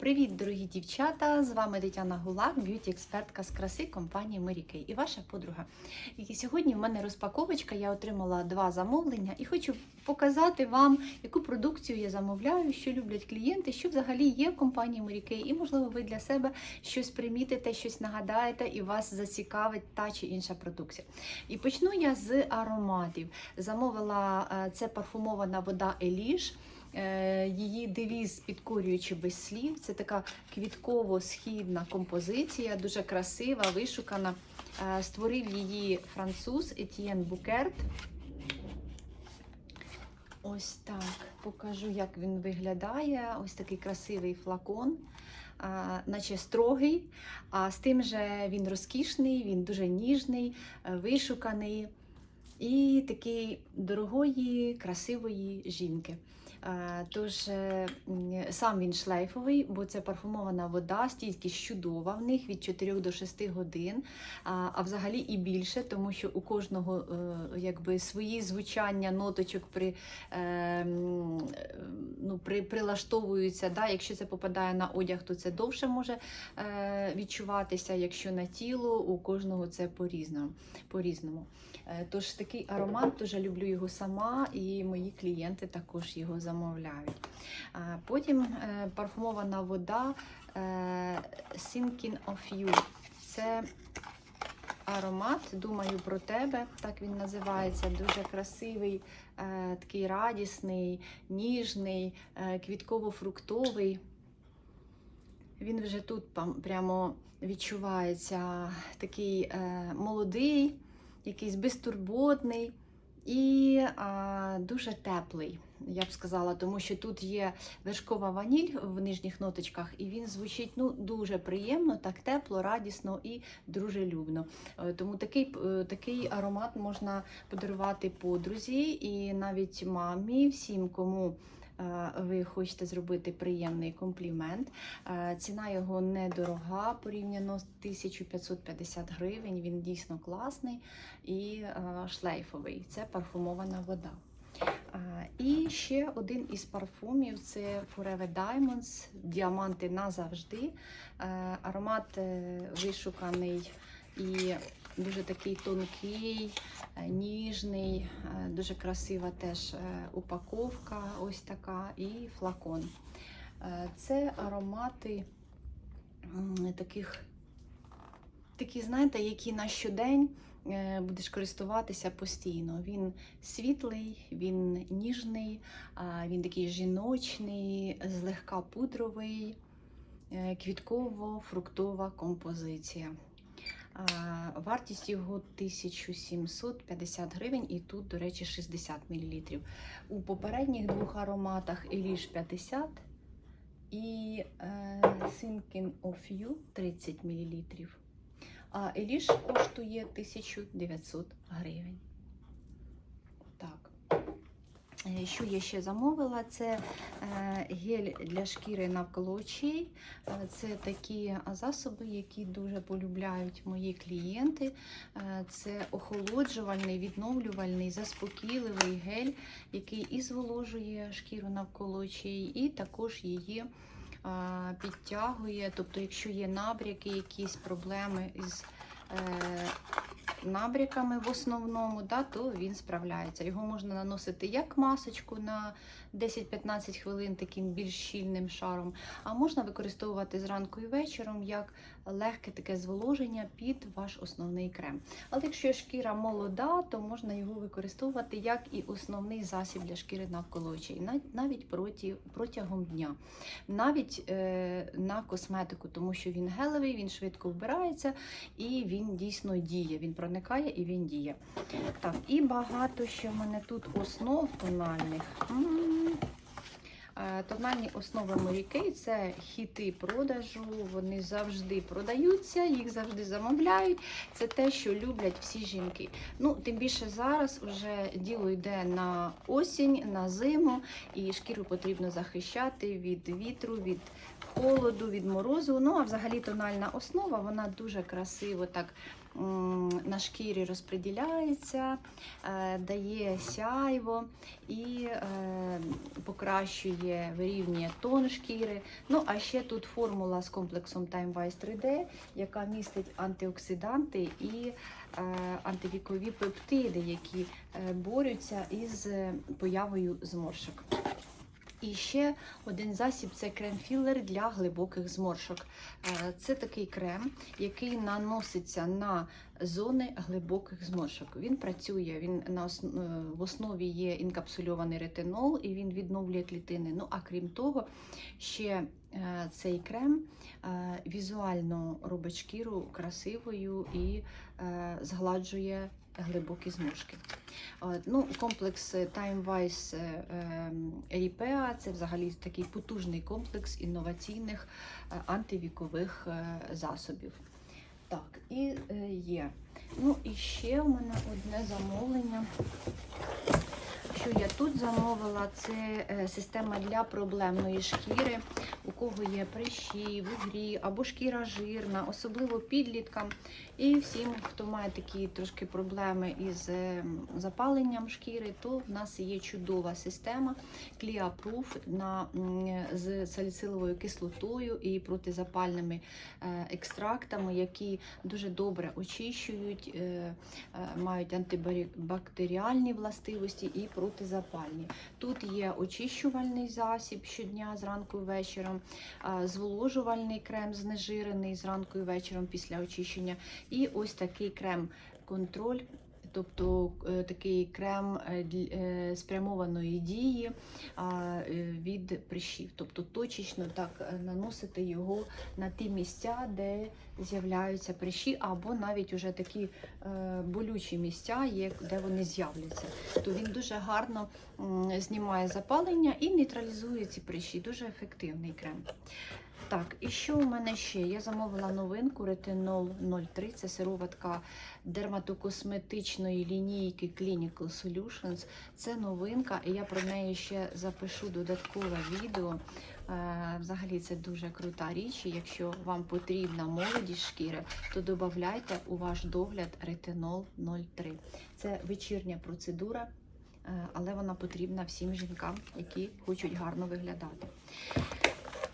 Привіт, дорогі дівчата! З вами Тетяна Гулак, б'юті-експертка з краси компанії Mary і ваша подруга. І сьогодні в мене розпаковочка. Я отримала два замовлення і хочу показати вам, яку продукцію я замовляю, що люблять клієнти, що взагалі є в компанії Mary. І, можливо, ви для себе щось примітите, щось нагадаєте, і вас зацікавить та чи інша продукція. І почну я з ароматів. Замовила е, це парфумована вода Еліш. Е, Її девіз підкорюючи без слів. Це така квітково-східна композиція, дуже красива, вишукана. Е, Створив її француз Етьєн Букерт. Ось так покажу, як він виглядає. Ось такий красивий флакон, наче строгий, а з тим же він розкішний, він дуже ніжний, е, вишуканий і такий дорогої, красивої жінки. Е, Тож е, сам він шлейфовий, бо це парфумована вода, стійкість чудова в них від 4 до 6 годин, а, взагалі і більше, тому що у кожного е, якби свої звучання ноточок при, ну, при, прилаштовуються. Да? Якщо це попадає на одяг, то це довше може відчуватися. Якщо на тіло, у кожного це по-різному. Тож такий аромат дуже люблю його сама, і мої клієнти також його замовляють. А Потім е, парфумована вода е, Thinking of You. Це аромат, думаю про тебе, так він називається. Дуже красивий, е, такий радісний, ніжний, квітково-фруктовий. Він вже тут прямо відчувається такий молодий, якийсь безтурботний і а, дуже теплий, я б сказала, тому що тут є вершкова ваніль в нижніх ноточках, і він звучить ну, дуже приємно, так тепло, радісно і дружелюбно. Е, Тому такий, е, такий аромат можна подарувати подрузі і навіть мамі, всім, кому ви хочете зробити приємний комплімент. Е, Ціна його недорога, порівняно з 1550 гривень. Він дійсно класний і е, шлейфовий. Це парфумована вода. Е, І ще один із парфумів це Forever Diamonds, діаманти назавжди. Е, Аромат е, вишуканий і дуже такий тонкий, е, ніжний, е, дуже красива теж е, упаковка, ось така, і флакон. Е, Це аромати таких, такі, знаєте, які на щодень е, будеш користуватися постійно. Він світлий, він ніжний, він такий жіночний, злегка пудровий, е, квітково-фруктова композиція. Вартість його 1750 гривень, і тут, до речі, 60 мл. У попередніх двох ароматах Еліш 50 і Синкін Thinking of You 30 мл. А Еліш коштує 1900 гривень. Так. Е, Що я ще замовила? Це е, гель для шкіри навколо очей. Е, Це такі засоби, які дуже полюбляють мої клієнти. Е, Це охолоджувальний, відновлювальний, заспокійливий гель, який і зволожує шкіру навколо очей, і також її підтягує. Тобто, якщо є набряки, якісь проблеми із набряками в основному, да, то він справляється. Його можна наносити як масочку на 10-15 хвилин таким більш щільним шаром, а можна використовувати зранку і вечором як легке таке зволоження під ваш основний крем. Але якщо шкіра молода, то можна його використовувати як і основний засіб для шкіри навколо очей, навіть протягом дня, навіть е, на косметику, тому що він гелевий, він швидко вбирається і він дійсно діє. Він проникає і він діє. Так, і багато ще в мене тут основ тональних. М. Е, Mm-hmm. Тональні основи Mary це хіти продажу, вони завжди продаються, їх завжди замовляють. Це те, що люблять всі жінки. Ну, тим більше зараз вже діло йде на осінь, на зиму, і шкіру потрібно захищати від вітру, від холоду, від морозу. Ну, а взагалі тональна основа, вона дуже красиво так на шкірі розподіляється, е, дає сяйво і е, покращує, вирівнює тон шкіри. Ну, а ще тут формула з комплексом Time Wise 3D, яка містить антиоксиданти і е, антивікові пептиди, які е, борються із е, появою зморшок. І ще один засіб це крем-філер для глибоких зморшок. Е, Це такий крем, який наноситься на зони глибоких зморшок. Він працює, він на ос- е, в основі є інкапсульований ретинол і він відновлює клітини. Ну а крім того, ще е, цей крем е, візуально робить шкіру красивою і згладжує глибокі зморшки. Ну, комплекс е, Time Wise це взагалі такий потужний комплекс інноваційних антивікових засобів. Так, і е, є. Ну і ще у мене одне замовлення. Що я тут замовила, це е, система для проблемної шкіри, у кого є прищі, вугрі або шкіра жирна, особливо підліткам. І всім, хто має такі трошки проблеми із е, запаленням шкіри, то в нас є чудова система на, з саліциловою кислотою і протизапальними е, екстрактами, які дуже добре очищують, е, мають антибактеріальні властивості і протизапальні. Тут є очищувальний засіб щодня зранку і вечором, зволожувальний крем знежирений зранку і вечором після очищення. І ось такий крем-контроль, тобто е, такий крем е, е, спрямованої дії від прищів. Тобто точечно так наносити його на ті місця, де з'являються прищі, або навіть уже такі болючі місця є, де вони з'являться. То він дуже гарно знімає запалення і нейтралізує ці прищі. Дуже ефективний крем. Так, і що у мене ще? Я замовила новинку ретинол 03, це сироватка дерматокосметичної лінійки Clinical Solutions. Це новинка, і я про неї ще запишу додаткове відео. Е, Взагалі це дуже крута річ. Якщо вам потрібна молодість шкіри, то додавайте у ваш догляд ретинол 03. Це вечірня процедура, е, але вона потрібна всім жінкам, які хочуть гарно виглядати.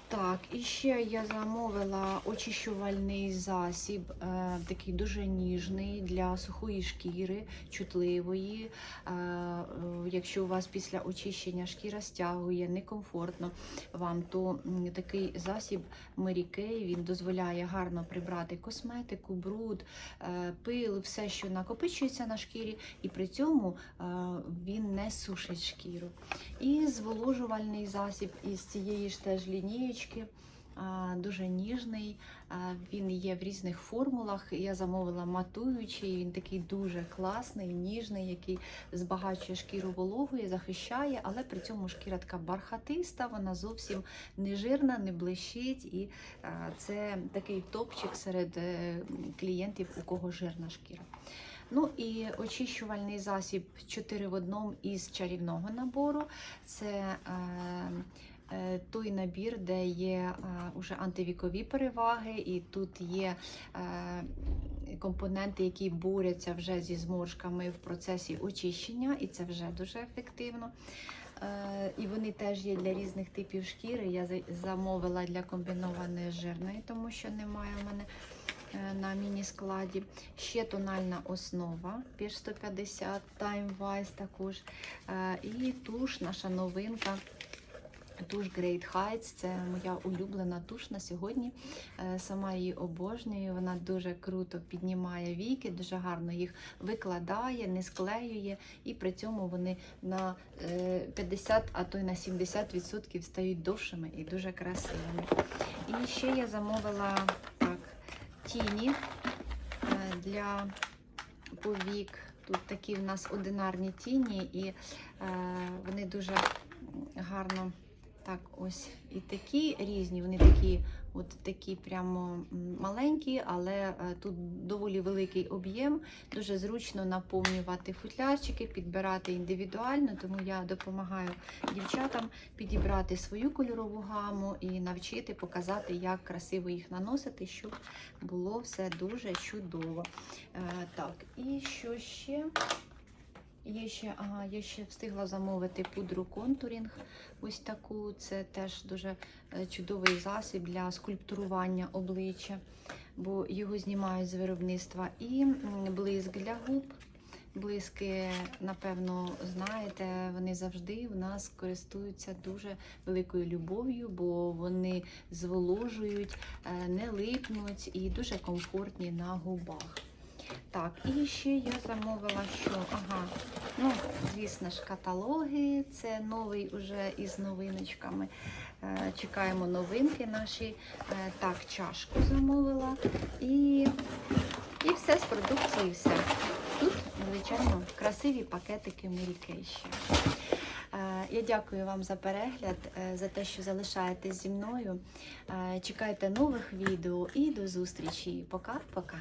Так, і ще я замовила очищувальний засіб, е, такий дуже ніжний для сухої шкіри, чутливої. Е, е, якщо у вас після очищення шкіра стягує, некомфортно вам, то м, такий засіб Kay, він дозволяє гарно прибрати косметику, бруд, е, пил, все, що накопичується на шкірі, і при цьому е, він не сушить шкіру. І зволожувальний засіб із цієї ж теж лінієчки. А, Дуже ніжний, він є в різних формулах. Я замовила матуючий, він такий дуже класний, ніжний, який збагачує шкіру вологою, захищає, але при цьому шкіра така бархатиста, вона зовсім не жирна, не блищить. І це такий топчик серед е, клієнтів, у кого жирна шкіра. Ну і очищувальний засіб 4 в одному із чарівного набору. Це е, той набір, де є е, уже антивікові переваги, і тут є е, компоненти, які борються вже зі зморшками в процесі очищення, і це вже дуже ефективно. Е, І вони теж є для різних типів шкіри. Я замовила для комбінованої жирної, тому що немає в мене на міні-складі. Ще тональна основа PH 150, Time Wise також. І туш, наша новинка. Туш Great Heights це моя улюблена туш на сьогодні. Е, Сама її обожнюю. Вона дуже круто піднімає віки, дуже гарно їх викладає, не склеює, і при цьому вони на е, 50, а то й на 70% стають довшими і дуже красивими. І ще я замовила так, тіні е, для повік. Тут такі в нас одинарні тіні, і е, вони дуже гарно Так, ось і такі різні, вони такі, от такі прямо маленькі, але е, тут доволі великий об'єм. Дуже зручно наповнювати футлярчики, підбирати індивідуально, тому я допомагаю дівчатам підібрати свою кольорову гаму і навчити показати, як красиво їх наносити, щоб було все дуже чудово. Е, так, і що ще? Є ще, ага, я ще встигла замовити пудру контурінг. Ось таку. Це теж дуже е, чудовий засіб для скульптурування обличчя, бо його знімають з виробництва. І блиск для губ. Блиски, напевно, знаєте, вони завжди в нас користуються дуже великою любов'ю, бо вони зволожують, е, не липнуть і дуже комфортні на губах. Так, і ще я замовила, що ага, ну, звісно ж, каталоги. Це новий уже із новиночками. Е, Чекаємо новинки наші. Е, Так, чашку замовила. І, і все з продукції, все. Тут, звичайно, красиві пакетики ще. Е, Я дякую вам за перегляд, за те, що залишаєтесь зі мною. Чекайте нових відео і до зустрічі. Пока-пока.